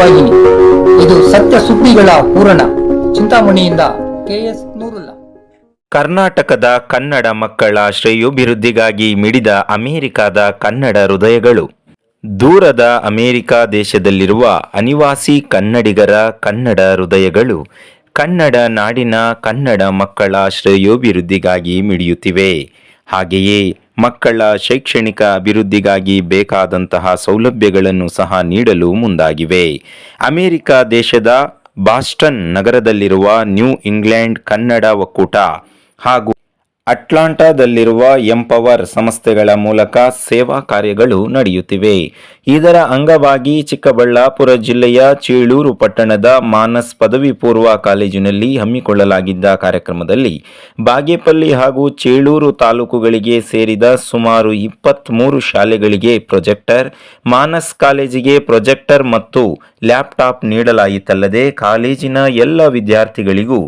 ಸುದ್ದಿವಾಹಿನಿ ಇದು ಸತ್ಯ ಸುದ್ದಿಗಳ ಪೂರಣ ಚಿಂತಾಮಣಿಯಿಂದ ಕೆಎಸ್ ನೂರುಲ್ಲಾ. ಕರ್ನಾಟಕದ ಕನ್ನಡ ಮಕ್ಕಳ ಶ್ರೇಯೋಭಿವೃದ್ಧಿಗಾಗಿ ಮಿಡಿದ ಅಮೆರಿಕದ ಕನ್ನಡ ಹೃದಯಗಳು. ದೂರದ ಅಮೆರಿಕ ದೇಶದಲ್ಲಿರುವ ಅನಿವಾಸಿ ಕನ್ನಡಿಗರ ಕನ್ನಡ ಹೃದಯಗಳು ಕನ್ನಡ ನಾಡಿನ ಕನ್ನಡ ಮಕ್ಕಳ ಶ್ರೇಯೋಭಿವೃದ್ಧಿಗಾಗಿ ಮಿಡಿಯುತ್ತಿವೆ. ಹಾಗೆಯೇ ಮಕ್ಕಳ ಶೈಕ್ಷಣಿಕ ಅಭಿವೃದ್ಧಿಗಾಗಿ ಬೇಕಾದಂತಹ ಸೌಲಭ್ಯಗಳನ್ನು ಸಹ ನೀಡಲು ಮುಂದಾಗಿವೆ. ಅಮೆರಿಕ ದೇಶದ ಬಾಸ್ಟನ್ ನಗರದಲ್ಲಿರುವ ನ್ಯೂ ಇಂಗ್ಲೆಂಡ್ ಕನ್ನಡ ಒಕ್ಕೂಟ ಹಾಗೂ ಅಟ್ಲಾಂಟಾದಲ್ಲಿರುವ ಎಂಪವರ್ ಸಂಸ್ಥೆಗಳ ಮೂಲಕ ಸೇವಾ ಕಾರ್ಯಗಳು ನಡೆಯುತ್ತಿವೆ. ಇದರ ಅಂಗವಾಗಿ ಚಿಕ್ಕಬಳ್ಳಾಪುರ ಜಿಲ್ಲೆಯ ಚೇಳೂರು ಪಟ್ಟಣದ ಮಾನಸ್ ಪದವಿ ಪೂರ್ವ ಕಾಲೇಜಿನಲ್ಲಿ ಹಮ್ಮಿಕೊಳ್ಳಲಾಗಿದ್ದ ಕಾರ್ಯಕ್ರಮದಲ್ಲಿ ಬಾಗೇಪಲ್ಲಿ ಹಾಗೂ ಚೇಳೂರು ತಾಲೂಕುಗಳಿಗೆ ಸೇರಿದ ಸುಮಾರು ಇಪ್ಪತ್ತ್ಮೂರು ಶಾಲೆಗಳಿಗೆ ಪ್ರೊಜೆಕ್ಟರ್, ಮಾನಸ್ ಕಾಲೇಜಿಗೆ ಪ್ರೊಜೆಕ್ಟರ್ ಮತ್ತು ಲ್ಯಾಪ್ಟಾಪ್ ನೀಡಲಾಯಿತಲ್ಲದೆ ಕಾಲೇಜಿನ ಎಲ್ಲ ವಿದ್ಯಾರ್ಥಿಗಳಿಗೂ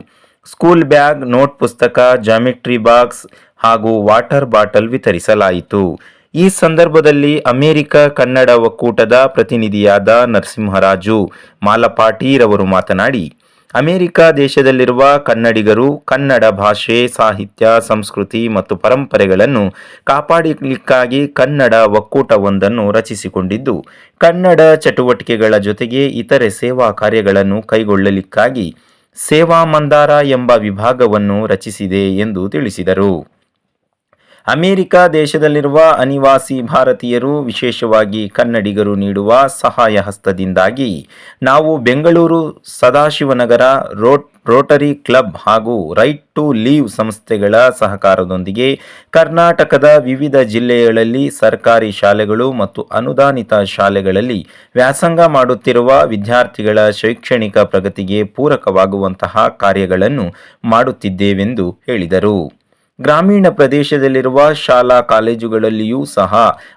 ಸ್ಕೂಲ್ ಬ್ಯಾಗ್, ನೋಟ್ ಪುಸ್ತಕ ಜಾಮಿಟ್ರಿ ಬಾಕ್ಸ್ ಹಾಗೂ ವಾಟರ್ ಬಾಟಲ್ ವಿತರಿಸಲಾಯಿತು. ಈ ಸಂದರ್ಭದಲ್ಲಿ ಅಮೆರಿಕ ಕನ್ನಡ ಒಕ್ಕೂಟದ ಪ್ರತಿನಿಧಿಯಾದ ನರಸಿಂಹರಾಜು ಮಾಲಪಾಟೀರವರು ಮಾತನಾಡಿ, ಅಮೆರಿಕ ದೇಶದಲ್ಲಿರುವ ಕನ್ನಡಿಗರು ಕನ್ನಡ ಭಾಷೆ, ಸಾಹಿತ್ಯ, ಸಂಸ್ಕೃತಿ ಮತ್ತು ಪರಂಪರೆಗಳನ್ನು ಕಾಪಾಡಲಿಕ್ಕಾಗಿ ಕನ್ನಡ ಒಕ್ಕೂಟವೊಂದನ್ನು ರಚಿಸಿಕೊಂಡಿದ್ದು, ಕನ್ನಡ ಚಟುವಟಿಕೆಗಳ ಜೊತೆಗೆ ಇತರೆ ಸೇವಾ ಕಾರ್ಯಗಳನ್ನು ಕೈಗೊಳ್ಳಲಿಕ್ಕಾಗಿ ಸೇವಾ ಮಂದಾರ ಎಂಬ ವಿಭಾಗವನ್ನು ರಚಿಸಿದೆ ಎಂದು ತಿಳಿಸಿದರು. ಅಮೆರಿಕ ದೇಶದಲ್ಲಿರುವ ಅನಿವಾಸಿ ಭಾರತೀಯರು ವಿಶೇಷವಾಗಿ ಕನ್ನಡಿಗರು ನೀಡುವ ಸಹಾಯ ಹಸ್ತದಿಂದಾಗಿ ನಾವು ಬೆಂಗಳೂರು ಸದಾಶಿವನಗರ ರೋಟ್ ರೋಟರಿ ಕ್ಲಬ್ ಹಾಗೂ ರೈಟ್ ಟು ಲೀವ್ ಸಂಸ್ಥೆಗಳ ಸಹಕಾರದೊಂದಿಗೆ ಕರ್ನಾಟಕದ ವಿವಿಧ ಜಿಲ್ಲೆಗಳಲ್ಲಿ ಸರ್ಕಾರಿ ಶಾಲೆಗಳು ಮತ್ತು ಅನುದಾನಿತ ಶಾಲೆಗಳಲ್ಲಿ ವ್ಯಾಸಂಗ ಮಾಡುತ್ತಿರುವ ವಿದ್ಯಾರ್ಥಿಗಳ ಶೈಕ್ಷಣಿಕ ಪ್ರಗತಿಗೆ ಪೂರಕವಾಗುವಂತಹ ಕಾರ್ಯಗಳನ್ನು ಮಾಡುತ್ತಿದ್ದೇವೆಂದು ಹೇಳಿದರು. ಗ್ರಾಮೀಣ ಪ್ರದೇಶದಲ್ಲಿರುವ ಶಾಲಾ ಕಾಲೇಜುಗಳಲ್ಲಿಯೂ ಸಹ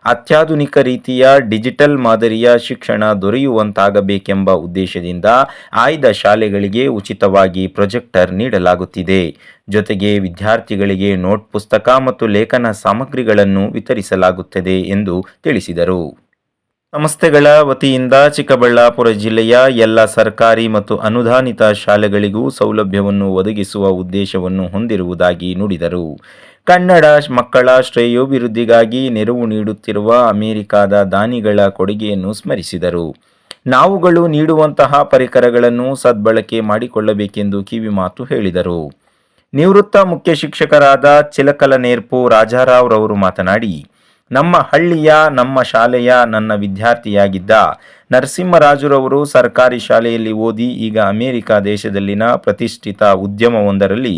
ಅತ್ಯಾಧುನಿಕ ರೀತಿಯ ಡಿಜಿಟಲ್ ಮಾದರಿಯ ಶಿಕ್ಷಣ ದೊರೆಯುವಂತಾಗಬೇಕೆಂಬ ಉದ್ದೇಶದಿಂದ ಆಯ್ದ ಶಾಲೆಗಳಿಗೆ ಉಚಿತವಾಗಿ ಪ್ರೊಜೆಕ್ಟರ್ ನೀಡಲಾಗುತ್ತಿದೆ. ಜೊತೆಗೆ ವಿದ್ಯಾರ್ಥಿಗಳಿಗೆ ನೋಟ್ ಪುಸ್ತಕ ಮತ್ತು ಲೇಖನ ಸಾಮಗ್ರಿಗಳನ್ನು ವಿತರಿಸಲಾಗುತ್ತದೆ ಎಂದು ತಿಳಿಸಿದರು. ಸಂಸ್ಥೆಗಳ ವತಿಯಿಂದ ಚಿಕ್ಕಬಳ್ಳಾಪುರ ಜಿಲ್ಲೆಯ ಎಲ್ಲ ಸರ್ಕಾರಿ ಮತ್ತು ಅನುದಾನಿತ ಶಾಲೆಗಳಿಗೂ ಸೌಲಭ್ಯವನ್ನು ಒದಗಿಸುವ ಉದ್ದೇಶವನ್ನು ಹೊಂದಿರುವುದಾಗಿ ನುಡಿದರು. ಕನ್ನಡ ಮಕ್ಕಳ ಶ್ರೇಯೋಭಿವೃದ್ಧಿಗಾಗಿ ನೆರವು ನೀಡುತ್ತಿರುವ ಅಮೆರಿಕದ ದಾನಿಗಳ ಕೊಡುಗೆಯನ್ನು ಸ್ಮರಿಸಿದರು. ನಾವುಗಳು ನೀಡುವಂತಹ ಪರಿಕರಗಳನ್ನು ಸದ್ಬಳಕೆ ಮಾಡಿಕೊಳ್ಳಬೇಕೆಂದು ಕಿವಿಮಾತು ಹೇಳಿದರು. ನಿವೃತ್ತ ಮುಖ್ಯ ಶಿಕ್ಷಕರಾದ ಚಿಲಕಲ ನೇರ್ಪು ರಾಜಾರಾವ್ ರವರು ಮಾತನಾಡಿ ನಮ್ಮ ಹಳ್ಳಿಯ, ನಮ್ಮ ಶಾಲೆಯ ನನ್ನ ವಿದ್ಯಾರ್ಥಿಯಾಗಿದ್ದ ನರಸಿಂಹರಾಜುರವರು ಸರ್ಕಾರಿ ಶಾಲೆಯಲ್ಲಿ ಓದಿ ಈಗ ಅಮೆರಿಕ ದೇಶದಲ್ಲಿನ ಪ್ರತಿಷ್ಠಿತ ಉದ್ಯಮವೊಂದರಲ್ಲಿ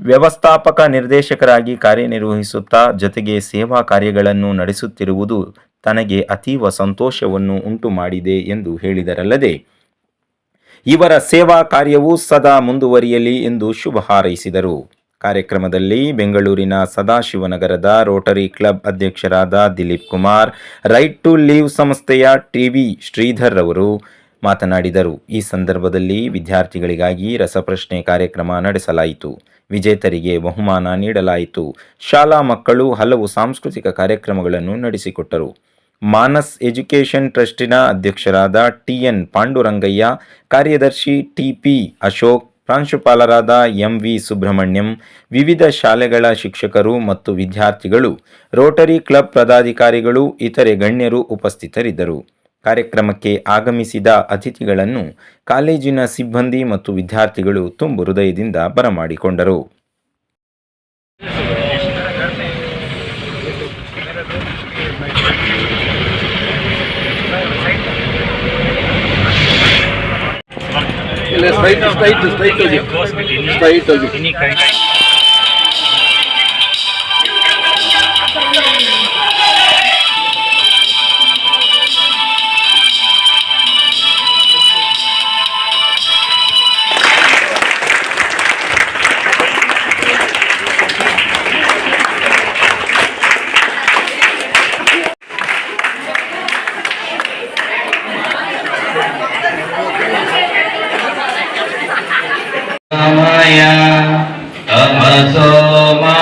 ವ್ಯವಸ್ಥಾಪಕ ನಿರ್ದೇಶಕರಾಗಿ ಕಾರ್ಯನಿರ್ವಹಿಸುತ್ತಾ ಜೊತೆಗೆ ಸೇವಾ ಕಾರ್ಯಗಳನ್ನು ನಡೆಸುತ್ತಿರುವುದು ತನಗೆ ಅತೀವ ಸಂತೋಷವನ್ನು ಉಂಟು ಮಾಡಿದೆ ಎಂದು ಹೇಳಿದರಲ್ಲದೆ, ಇವರ ಸೇವಾ ಕಾರ್ಯವು ಸದಾ ಮುಂದುವರಿಯಲಿ ಎಂದು ಶುಭ ಹಾರೈಸಿದರು. ಕಾರ್ಯಕ್ರಮದಲ್ಲಿ ಬೆಂಗಳೂರಿನ ಸದಾಶಿವನಗರದ ರೋಟರಿ ಕ್ಲಬ್ ಅಧ್ಯಕ್ಷರಾದ Dilip Kumar, Right to Live ಸಂಸ್ಥೆಯ ಟಿವಿ ಶ್ರೀಧರ್ ಅವರು ಮಾತನಾಡಿದರು. ಈ ಸಂದರ್ಭದಲ್ಲಿ ವಿದ್ಯಾರ್ಥಿಗಳಿಗಾಗಿ ರಸಪ್ರಶ್ನೆ ಕಾರ್ಯಕ್ರಮ ನಡೆಸಲಾಯಿತು. ವಿಜೇತರಿಗೆ ಬಹುಮಾನ ನೀಡಲಾಯಿತು. ಶಾಲಾ ಮಕ್ಕಳು ಹಲವು ಸಾಂಸ್ಕೃತಿಕ ಕಾರ್ಯಕ್ರಮಗಳನ್ನು ನಡೆಸಿಕೊಟ್ಟರು. ಮಾನಸ್ ಎಜುಕೇಷನ್ ಟ್ರಸ್ಟಿನ ಅಧ್ಯಕ್ಷರಾದ ಟಿಎನ್ ಪಾಂಡುರಂಗಯ್ಯ, ಕಾರ್ಯದರ್ಶಿ ಟಿಪಿ ಅಶೋಕ್ ಪ್ರಾಂಶುಪಾಲರಾದ ಎಂ ವಿ ಸುಬ್ರಹ್ಮಣ್ಯಂ, ವಿವಿಧ ಶಾಲೆಗಳ ಶಿಕ್ಷಕರು ಮತ್ತು ವಿದ್ಯಾರ್ಥಿಗಳು, ರೋಟರಿ ಕ್ಲಬ್ ಪದಾಧಿಕಾರಿಗಳು, ಇತರೆ ಗಣ್ಯರು ಉಪಸ್ಥಿತರಿದ್ದರು. ಕಾರ್ಯಕ್ರಮಕ್ಕೆ ಆಗಮಿಸಿದ ಅತಿಥಿಗಳನ್ನು ಕಾಲೇಜಿನ ಸಿಬ್ಬಂದಿ ಮತ್ತು ವಿದ್ಯಾರ್ಥಿಗಳು ತುಂಬು ಹೃದಯದಿಂದ ಬರಮಾಡಿಕೊಂಡರು. ಸ್ಟ್ರೈಟ್ ಸ್ಟ್ರೈಟ್ ಸ್ಟ್ರೈಟ್ ಹೋಗಿ ಸ್ಟ್ರೈಟ್ ಹೋಗಿ ಸಮಯ ತಮಸೋ ಮಾ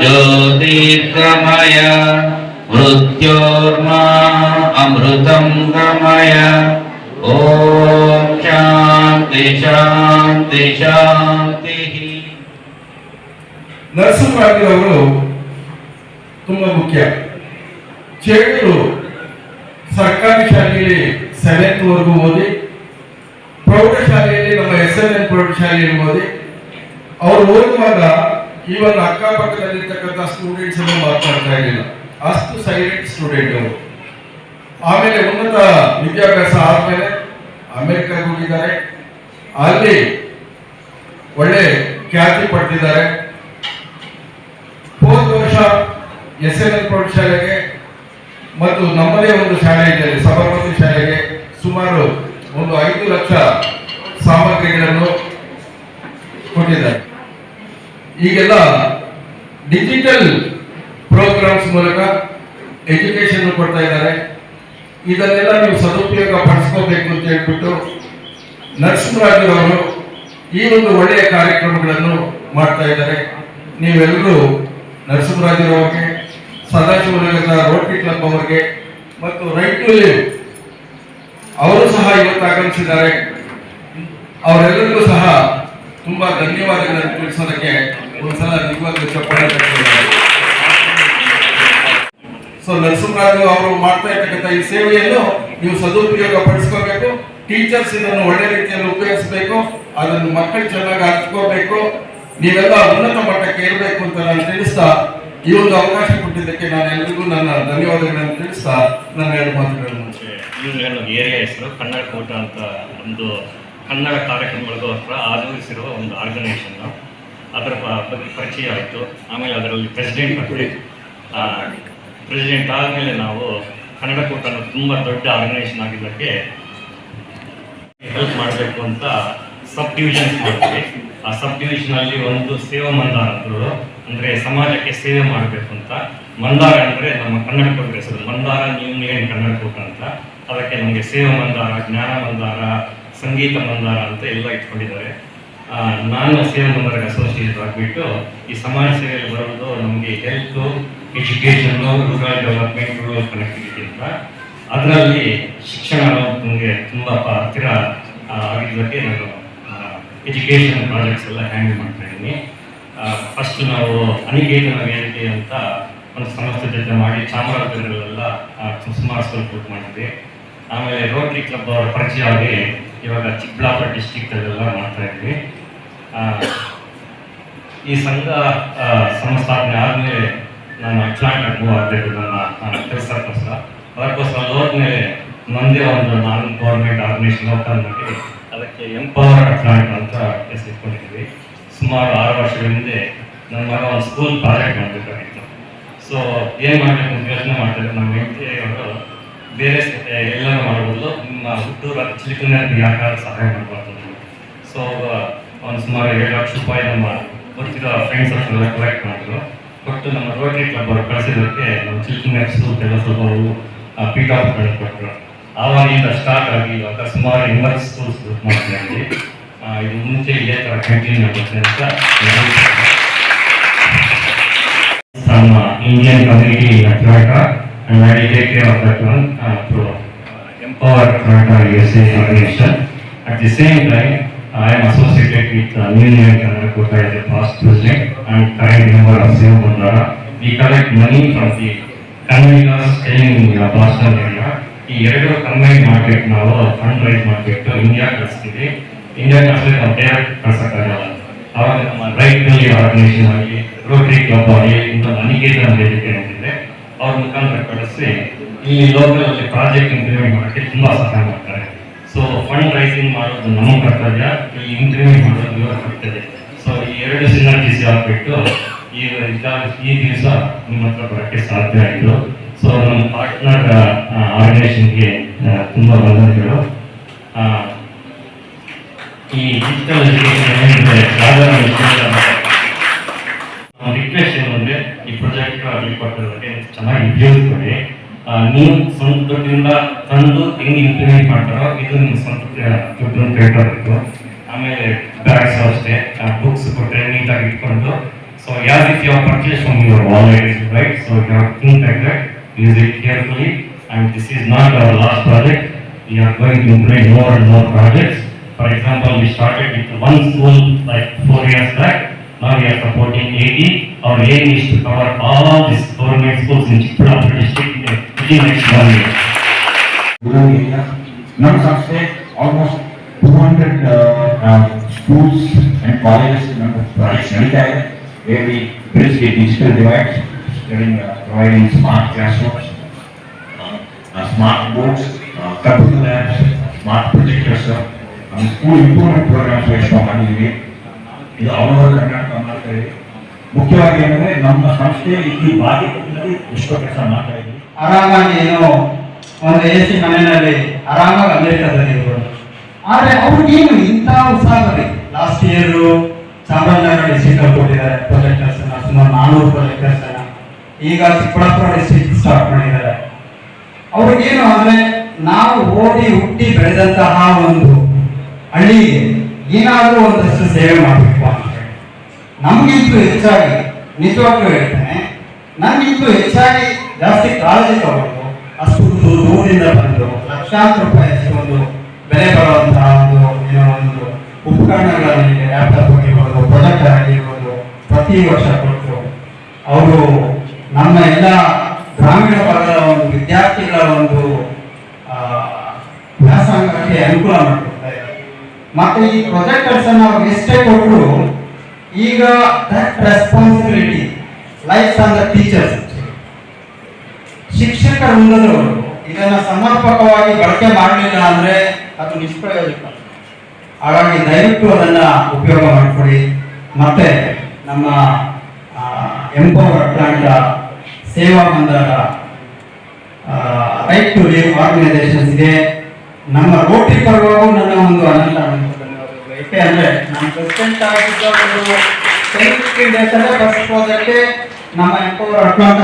ಜ್ಯೋತಿರ್ಗಮಯ ಮೃತ್ಯೋರ್ಮಾ ಅಮೃತಂ ಗಮಯ ಓಂ ಶಾಂತಿ ಶಾಂತಿ ಶಾಂತಿ ನರಸಿಂಹರಾಜರವರು ತುಂಬ ಮುಖ್ಯ. ಚೇಳೂರು ಸರ್ಕಾರಿ ಶಾಲೆಯಲ್ಲಿ ಸೆವೆಂತ್ ವರೆಗೂ ಓದಿ ಪ್ರೌಢಶಾಲೆಯಲ್ಲಿ ನಮ್ಮ ಪ್ರೌಢಶಾಲೆಯಲ್ಲಿ ಓದಿ ಅವರು ಓದುವಾಗ ಈವನ್ ಅಕ್ಕಪಕ್ಕದಲ್ಲಿರ್ತಕ್ಕಂಥ ಸ್ಟೂಡೆಂಟ್ಸ್ ಅನ್ನು ಮಾತಾಡ್ತಾ ಇರಲಿಲ್ಲ ಅಷ್ಟು ಸೈಲೆಂಟ್ ಸ್ಟೂಡೆಂಟ್ ಅವರು. ಆಮೇಲೆ ಉನ್ನತ ವಿದ್ಯಾಭ್ಯಾಸ ಆದ್ಮೇಲೆ ಅಮೆರಿಕಾಗೆ ಹೋಗಿದ್ದಾರೆ. ಅಲ್ಲಿ ಒಳ್ಳೆ ಖ್ಯಾತಿ ಪಡೆದಿದ್ದಾರೆ. ಹೋದ ವರ್ಷ ಎಸ್ ಎನ್ ಎಲ್ ಪ್ರೌಢಶಾಲೆಗೆ ಮತ್ತು ನಮ್ಮದೇ ಒಂದು ಶಾಲೆ ಇದೆ ಸಬರ್ಮತಿ ಶಾಲೆಗೆ ಸುಮಾರು ಒಂದು ಐದು ಲಕ್ಷ ಸಾಮಗ್ರಿಗಳನ್ನು ಕೊಟ್ಟಿದ್ದಾರೆ. ಈಗೆಲ್ಲ ಡಿಜಿಟಲ್ ಪ್ರೋಗ್ರಾಮ್ಸ್ ಮೂಲಕ ಎಜುಕೇಶನ್ ಕೊಡ್ತಾ ಇದ್ದಾರೆ. ಇದನ್ನೆಲ್ಲ ನೀವು ಸದುಪಯೋಗ ಪಡಿಸ್ಕೋಬೇಕು ಅಂತ ಹೇಳ್ಬಿಟ್ಟು ನರಸಿಂಹರಾಜರವರು ಈ ಒಂದು ಒಳ್ಳೆಯ ಕಾರ್ಯಕ್ರಮಗಳನ್ನು ಮಾಡ್ತಾ ಇದ್ದಾರೆ. ನೀವೆಲ್ಲರೂ ನರಸಿಂಹರಾಜರವರಿಗೆ ಸದಾಶಿವನಗರದ ರೋಟರಿ ಕ್ಲಬ್ ಅವರಿಗೆ ಮತ್ತು ರೈಟ್ ಟು ಲಿವ್ ಅವರು ಸಹ ಇವತ್ತು ಆಗಮಿಸಿದ್ದಾರೆ. ಅವರೆಲ್ಲರಿಗೂ ಸಹ ತುಂಬಾ ಧನ್ಯವಾದಗಳನ್ನು ತಿಳಿಸೋದಕ್ಕೆ ಒಂದ್ಸಲ ನಿಜವಾಗ್ಲೂ ಚಪ್ಪಾಳೆ ಸೊ ನರಸಿಂಹರಾಜು ಅವರು ಮಾಡ್ತಾ ಇರ್ತಕ್ಕಂಥ ಈ ಸೇವೆಯನ್ನು ನೀವು ಸದುಪಯೋಗ ಪಡಿಸ್ಕೋಬೇಕು ಟೀಚರ್ಸ್ ಇದನ್ನು ಒಳ್ಳೆ ರೀತಿಯಲ್ಲಿ ಉಪಯೋಗಿಸಬೇಕು. ಅದನ್ನು ಮಕ್ಕಳು ಚೆನ್ನಾಗಿ ಅರ್ಥಕೋಬೇಕು ನೀವೆಲ್ಲ ಉನ್ನತ ಮಟ್ಟಕ್ಕೆ ಇರಬೇಕು ಅಂತ ನಾನು ತಿಳಿಸ್ತಾ ಈ ಒಂದು ಅವಕಾಶ ಕೊಟ್ಟಿದ್ದಕ್ಕೆ ನಾನು ಎಲ್ರಿಗೂ ನನ್ನ ಧನ್ಯವಾದಗಳನ್ನು ತಿಳಿಸ್ತಾ ನನ್ನ ಎರಡು ಮಾತುಗಳನ್ನು ಏರಿಯಾ ಹೆಸರು ಕನ್ನಡ ಕೋಟ ಅಂತ ಒಂದು ಕನ್ನಡ ಕಾರ್ಯಕ್ರಮಗಳಿಗೋಸ್ಕರ ಆಧರಿಸಿರುವ ಒಂದು ಆರ್ಗನೈಸೇಷನ್ ಅದರ ಬಗ್ಗೆ ಪರಿಚಯ ಆಯಿತು. ಆಮೇಲೆ ಅದರಲ್ಲಿ ಪ್ರೆಸಿಡೆಂಟ್ ಬಂದೆ ಪ್ರೆಸಿಡೆಂಟ್ ಆದಮೇಲೆ ನಾವು ಕನ್ನಡ ಕೂಟ ತುಂಬ ದೊಡ್ಡ ಆರ್ಗನೈಸೇಷನ್ ಆಗಿದ್ದಕ್ಕೆ ಹೆಲ್ಪ್ ಮಾಡಬೇಕು ಅಂತ ಸಬ್ ಡಿವಿಷನ್ಸ್ ಮಾಡ್ತೀವಿ. ಆ ಸಬ್ ಡಿವಿಷನ್ ಅಲ್ಲಿ ಒಂದು ಸೇವಾ ಮಂದಾರ ಅಂದರು. ಅಂದ್ರೆ ಸಮಾಜಕ್ಕೆ ಸೇವೆ ಮಾಡಬೇಕು ಅಂತ. ಮಂದಾರ ಅಂದರೆ ನಮ್ಮ ಕನ್ನಡ ಕೂಟ ಹೆಸರು ಮಂದಾರ ನ್ಯೂ ಕನ್ನಡ ಕೂಟ ಅಂತ. ಅದಕ್ಕೆ ನಮಗೆ ಸೇವಾ ಮಂದಾರ ಜ್ಞಾನ ಮಂದಾರ ಸಂಗೀತ ಮಂದಾರ ಅಂತ ಎಲ್ಲ ಇಟ್ಕೊಂಡಿದ್ದಾರೆ. ನಾನು ಸೇವಾ ಮಂದಾರಕ್ಕೆ ಅಸೋಸಿಯೇಟ್ ಆಗಿಬಿಟ್ಟು ಈ ಸಮಾಜ ಸೇವೆಯಲ್ಲಿ ಬರೋದು ನಮಗೆ health education rural development rural connectivity ಅಂತ. ಅದರಲ್ಲಿ ಶಿಕ್ಷಣ ನನಗೆ ತುಂಬ ಹತ್ತಿರ ಆಗಿದ್ದಕ್ಕೆ ನಾನು ಎಜುಕೇಷನ್ ಪ್ರಾಜೆಕ್ಟ್ಸ್ ಎಲ್ಲ ಹ್ಯಾಂಡಲ್ ಮಾಡ್ತಾ ಇದ್ದೀನಿ. ಫಸ್ಟ್ ನಾವು ಅನಿಕೇತನ ವೇದಿಕೆ ಅಂತ ಒಂದು ಸಂಸ್ಥೆ ಜೊತೆ ಮಾಡಿ ಚಾಮರಾಜನಗರಲ್ಲೆಲ್ಲ ಸುಮಾರು ಸ್ವಲ್ಪ ಮಾಡಿದ್ವಿ. ಆಮೇಲೆ ರೋಟ್ರಿ ಕ್ಲಬ್ ಅವರ ಪರಿಚಯ ಆಗಿ ಇವಾಗ ಚಿಕ್ಕಬಳ್ಳಾಪುರ ಡಿಸ್ಟಿಕ್ ಅಲ್ಲೆಲ್ಲ ಮಾಡ್ತಾ ಇದ್ವಿ. ಈ ಸಂಘ ಸಂಸ್ಥಾಪನೆ ಆದಮೇಲೆ ನಾನು ಅಟ್ಲಾಂಟಿಕ್ ಮೂವ್ ಆಗಬೇಕು ನನ್ನ ಕೆಲಸಕ್ಕೋಸ್ಕರ ಅದಕ್ಕೋಸ್ಕರ ಹೋದ್ಮೇಲೆ ನಂದೇ ಒಂದು ನಾನ್ ಗೌರ್ಮೆಂಟ್ ಆರ್ಗನೈಸೇಷನ್ ಓಪನ್ ಮಾಡಿ ಅದಕ್ಕೆ ಎಂಪವರ್ ಅಟ್ಲಾಂಟ್ ಅಂತ ಹೆಸರಿಟ್ಕೊಂಡಿದ್ವಿ ಸುಮಾರು ಆರು ವರ್ಷಗಳ ಹಿಂದೆ ನನ್ನ ಮಗ ಒಂದು ಸ್ಕೂಲ್ ಪ್ರಾಜೆಕ್ಟ್ ಮಾಡಬೇಕಾಗಿತ್ತು. ಸೊ ಏನು ಮಾಡಬೇಕು ಅಂತ ಯೋಚನೆ ಮಾಡ್ತಾರೆ ನಮ್ಮ ಹೆಂಡತಿ ಅವರು ಬೇರೆ ಎಲ್ಲರೂ ಮಾಡ್ಬೋದು ನಿಮ್ಮ ಹುಟ್ಟೂರು ಚಿಲಿಕನಲ್ಲಿ ಯಾಕಾದ್ರೂ ಸಹಾಯ ಮಾಡಬಾರ್ದು. ಸೊ ಒಂದು ಸುಮಾರು ಏಳು ಲಕ್ಷ ರೂಪಾಯಿ ನಮ್ಮ ಗೊತ್ತಿರೋ ಫ್ರೆಂಡ್ಸ್ ಎಲ್ಲ ಕಲೆಕ್ಟ್ ಮಾಡಿದ್ರು. ಬಟ್ ನಮ್ಮ ರೋಟರಿ ಕ್ಲಬ್ ಅವರು ಕಳಿಸಿದ್ದಕ್ಕೆ ನಮ್ಮ ಚಿಲ್ಕನೆಕ್ಸು ಎಲ್ಲ ಸ್ವಲ್ಪ ಆಫ್ ಕೊಟ್ಟರು ಆವಾಗಿಂದ ಸ್ಟಾರ್ಟ್ ಆಗಿ ಇವಾಗ ಸುಮಾರು ಎಂಬತ್ತು ಸ್ಕೂಲ್ಸ್ ಗ್ರೂಪ್ ಆ, ಇದು ಮುಂಚೆ ಇದೇ ಥರ ಕಂಟಿನ್ಯೂ ಆಗುತ್ತೆ ಅಂತ ನಮ್ಮ Indian in Atlanta and I will take care uh, empower USA organization. At the same time, I am associated with uh, New Indian Kannada as a past president and current member of Seva Bandara. We collect money from the Kannadigas staying in the Boston area. ಈ ಎರಡು combine ಮಾಡ್ಬಿಟ್ಟು ನಾವು fund raise ಮಾಡ್ಬಿಟ್ಟು India ಕಳಿಸ್ತೀವಿ India ಕಳಿಸಿದ್ರೆ ನಾವು direct ಕಳ್ಸಕ್ಕಾಗಲ್ಲ ಅವಾಗ ನಮ್ಮ ರೈಟ್ನಲ್ಲಿ ಆರ್ಗನೈಸೇಷನ್ ಆಗಿ ರೋಟರಿ ಕ್ಲಬ್ ಆಗಿ ಇನ್ನೊಂದು ಅನಿಕೇತನ ವೇದಿಕೆ ಅಂತಿದೆ ಅವ್ರ ಮುಖಾಂತರ ಕಳಿಸಿ ಈ ಲೋಕಲ್ ಪ್ರಾಜೆಕ್ಟ್ ಇಂಪ್ಲಿಮೆಂಟ್ ಮಾಡೋಕ್ಕೆ ತುಂಬಾ ಸಹಾಯ ಮಾಡ್ತಾರೆ. ಸೊ ಫಂಡ್ ರೈಸಿಂಗ್ ಮಾಡೋದು ನಮ್ಮ ಕರ್ತವ್ಯ ಈ ಇಂಪ್ಲಿಮೆಂಟ್ ಮಾಡೋದು ಇವರ ಸೊ ಈ ಎರಡು ಸಿನರ್ಜಿಸ್ ಆಗ್ಬಿಟ್ಟು ಈ ಈ ದಿವಸ ನಿಮ್ಮ ಹತ್ರ ಬರೋಕ್ಕೆ ಸಾಧ್ಯ ಆಯಿತು. ಸೊ ನಮ್ಮ ಪಾರ್ಟ್ನರ್ ಆರ್ಗನೈಸೇಷನ್ಗೆ ತುಂಬಾ ಆ, ಈ ಡಿಜಿಟಲ್ ಎಜುಕೇಶನ್ ರಿಕ್ವೆಸ್ಟ್ ಪ್ರಾಜೆಕ್ಟ್ ಅಲ್ಲಿ ಕೊಟ್ಟಿರೋದಕ್ಕೆ ಚೆನ್ನಾಗಿ ಉಪಯೋಗಿಸ್ಕೊಳ್ಳಿ ನೀವು ಸ್ವಂತ ದುಡ್ಡಿಂದ ತಂದು ಹೆಂಗೆ ಇಂಪ್ಲಿಮೆಂಟ್ ಮಾಡ್ತಾರೋ ಇದು ನಿಮ್ಮ ಸ್ವಂತ ದುಡ್ಡು ಕೇಳ್ಕೋಬೇಕು ಆಮೇಲೆ ಬ್ಯಾಗ್ಸ್ ಅಷ್ಟೇ ಬುಕ್ಸ್ ಕೊಟ್ಟರೆ ನೀಟಾಗಿ ಇಟ್ಕೊಂಡು. ಸೊ ಯಾವ ರೀತಿ ಯಾವ purchase your right so you use it carefully and this is not last project we are going to implement more and more projects. For example, we started with one school like four years back. Now we are supporting AD or aim is to cover all these government schools in Chikpura district in the next one year. Rural area, now subset almost 200 uh, uh, schools and colleges in Sanitary, where we bridge the digital divide, during, uh, providing smart classrooms, uh, uh, smart boards, uh, computer labs, smart projectors, uh, and school improvement programs based on money. ಇದು ಅವರ ಕರ್ನಾಟಕ ಮಾಡ್ತಾ ಮುಖ್ಯವಾಗಿ ಏನಂದ್ರೆ ನಮ್ಮ ಸಂಸ್ಥೆ ಈ ಬಾಧ್ಯತೆಗಳಲ್ಲಿ ಎಷ್ಟೋ ಕೆಲಸ ಮಾಡ್ತಾ ಇದ್ವಿ ಆರಾಮಾಗಿ ಏನೋ ಒಂದು ಎ ಸಿ ಮನೆಯಲ್ಲಿ ಆರಾಮಾಗಿ ಅಮೆರಿಕದಲ್ಲಿ ಇರ್ಬೋದು. ಆದ್ರೆ ಅವ್ರಿಗೇನು ಇಂಥ ಉತ್ಸಾಹದಲ್ಲಿ ಲಾಸ್ಟ್ ಇಯರ್ ಚಾಮರಾಜನಗರ ಸಿಕ್ಕೊಂಡಿದ್ದಾರೆ ಅಲ್ಲಿ ಕೊಟ್ಟಿದ್ದಾರೆ ಪ್ರೊಜೆಕ್ಟರ್ಸ್ ಸುಮಾರು ನಾನೂರು ಪ್ರೊಜೆಕ್ಟರ್ಸ್ ಈಗ ಚಿಕ್ಕಬಳ್ಳಾಪುರ ಡಿಸ್ಟ್ರಿಕ್ಟ್ ಸ್ಟಾರ್ಟ್ ಮಾಡಿದ್ದಾರೆ. ಅವ್ರಿಗೇನು ಅಂದ್ರೆ ನಾವು ಓದಿ ಹುಟ್ಟಿ ಬೆಳೆದಂತಹ ಒಂದು ಹಳ್ಳಿಗೆ ಏನಾದರೂ ಒಂದಷ್ಟು ಸೇವೆ ಮಾಡಬೇಕು ಅಂತ ಹೇಳಿ. ನಮಗಿಂತೂ ಹೆಚ್ಚಾಗಿ, ನಿಜವಾಗ್ಲೂ ಹೇಳ್ತೇನೆ ನನಗಿಂತೂ ಹೆಚ್ಚಾಗಿ ಜಾಸ್ತಿ ಕಾಳಜಿ ತಗೊಂಡು ಅಷ್ಟು ದೂರದಿಂದ ಬಂದು, ಲಕ್ಷಾಂತರ ರೂಪಾಯಿ ಒಂದು ಬೆಲೆ ಬರುವಂತಹ ಒಂದು, ಏನೋ ಒಂದು ಉಪಕರಣಗಳಲ್ಲಿ ಲ್ಯಾಪ್ಟಾಪ್ ಆಗಿರ್ಬೋದು ಪ್ರೊಡಕ್ಟ್ ಆಗಿರ್ಬೋದು ಪ್ರತಿ ವರ್ಷ ಕೊಟ್ಟು, ಅವರು ನಮ್ಮ ಎಲ್ಲ ಗ್ರಾಮೀಣ ಭಾಗದ ಒಂದು ವಿದ್ಯಾರ್ಥಿಗಳ ಒಂದು ವ್ಯಾಸಂಗಕ್ಕೆ ಅನುಕೂಲ ಇದ್ದಾರೆ ಮತ್ತೆ ಈ ಪ್ರೊಜೆಕ್ಟರ್ಸ್ ಅನ್ನು ನಾವು ಎಷ್ಟೇ ಕೊಟ್ಟರು ಈಗ that responsibility lies on the teachers ಶಿಕ್ಷಕರ ವೃಂದದವರು ಇದನ್ನ ಸಮರ್ಪಕವಾಗಿ ಬಳಕೆ ಮಾಡಲಿಲ್ಲ ಅಂದ್ರೆ ಅದು ನಿಷ್ಪ್ರಯೋಜಕ. ಹಾಗಾಗಿ ದಯವಿಟ್ಟು ಅದನ್ನು ಉಪಯೋಗ ಮಾಡಿಕೊಡಿ. ಮತ್ತೆ ನಮ್ಮ empower plant Seva Mandara right to leave ಆರ್ಗನೈಸೇಷನ್ಸ್ಗೆ ನಮ್ಮ ರೋಟರಿ ಪರವಾಗಿ ನನ್ನ ಒಂದು ಅನಂತ ಏಕೆ ಅಂದ್ರೆ ನಮ್ಮ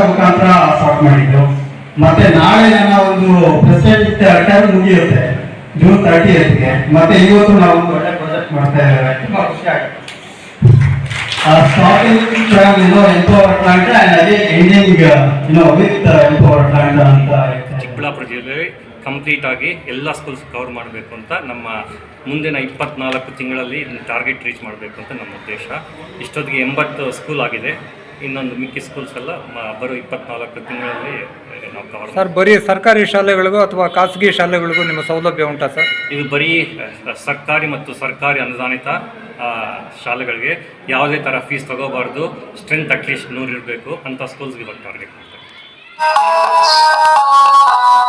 ಮುಖಾಂತರ ಸ್ಟಾರ್ಟ್ ಮಾಡಿದ್ದು. ಮತ್ತೆ ನಾಳೆ ನನ್ನ ಒಂದು ಪ್ರೆಸಿಡೆಂಟ್ ಟರ್ಮ್ ಮುಗಿಯುತ್ತೆ ಜೂನ್ ತರ್ಟಿಯತ್ಗೆ ಮತ್ತೆ ಇವತ್ತು ನಾವು ಒಂದು ಪ್ರಾಜೆಕ್ಟ್ ಮಾಡ್ತಾ ಇದ್ದಾರೆ ತುಂಬಾ ಖುಷಿ ಆಗುತ್ತೆ ಸ್ಟಾರ್ಟಿಂಗ್ ಅದೇ ವಿತ್ ಎಂಪವರ್ ಅಂತ. ಚಿಕ್ಕಬಳ್ಳಾಪುರ ಜಿಲ್ಲೆ ಕಂಪ್ಲೀಟ್ ಆಗಿ ಎಲ್ಲ ಸ್ಕೂಲ್ಸ್ ಕವರ್ ಮಾಡಬೇಕು ಅಂತ ನಮ್ಮ ಮುಂದಿನ ಇಪ್ಪತ್ನಾಲ್ಕು ತಿಂಗಳಲ್ಲಿ ಟಾರ್ಗೆಟ್ ರೀಚ್ ಮಾಡಬೇಕು ಅಂತ ನಮ್ಮ ಉದ್ದೇಶ. ಇಷ್ಟೊತ್ತಿಗೆ ಎಂಬತ್ತು ಸ್ಕೂಲ್ ಆಗಿದೆ. ಇನ್ನೊಂದು ಮಿಕ್ಕಿ ಸ್ಕೂಲ್ಸ್ ಎಲ್ಲ ಬರೋ ಇಪ್ಪತ್ನಾಲ್ಕು ತಿಂಗಳಲ್ಲಿ ನಾವು ಕವರ್ ಸರ್ ಬರೀ ಸರ್ಕಾರಿ ಶಾಲೆಗಳಿಗೂ ಅಥವಾ ಖಾಸಗಿ ಶಾಲೆಗಳಿಗೂ ನಿಮ್ಮ ಸೌಲಭ್ಯ ಉಂಟಾ ಸರ್ ಇದು ಬರೀ ಸರ್ಕಾರಿ ಮತ್ತು ಸರ್ಕಾರಿ ಅನುದಾನಿತ ಶಾಲೆಗಳಿಗೆ ಯಾವುದೇ ಥರ ಫೀಸ್ ತಗೋಬಾರ್ದು. ಸ್ಟ್ರೆಂತ್ ಅಟ್ಲೀಸ್ಟ್ ನೂರು ಇರಬೇಕು. ಅಂತ ಸ್ಕೂಲ್ಸ್ಗೆ ಇವಾಗ ಟಾರ್ಗೆಟ್ ಮಾಡ್ತಾರೆ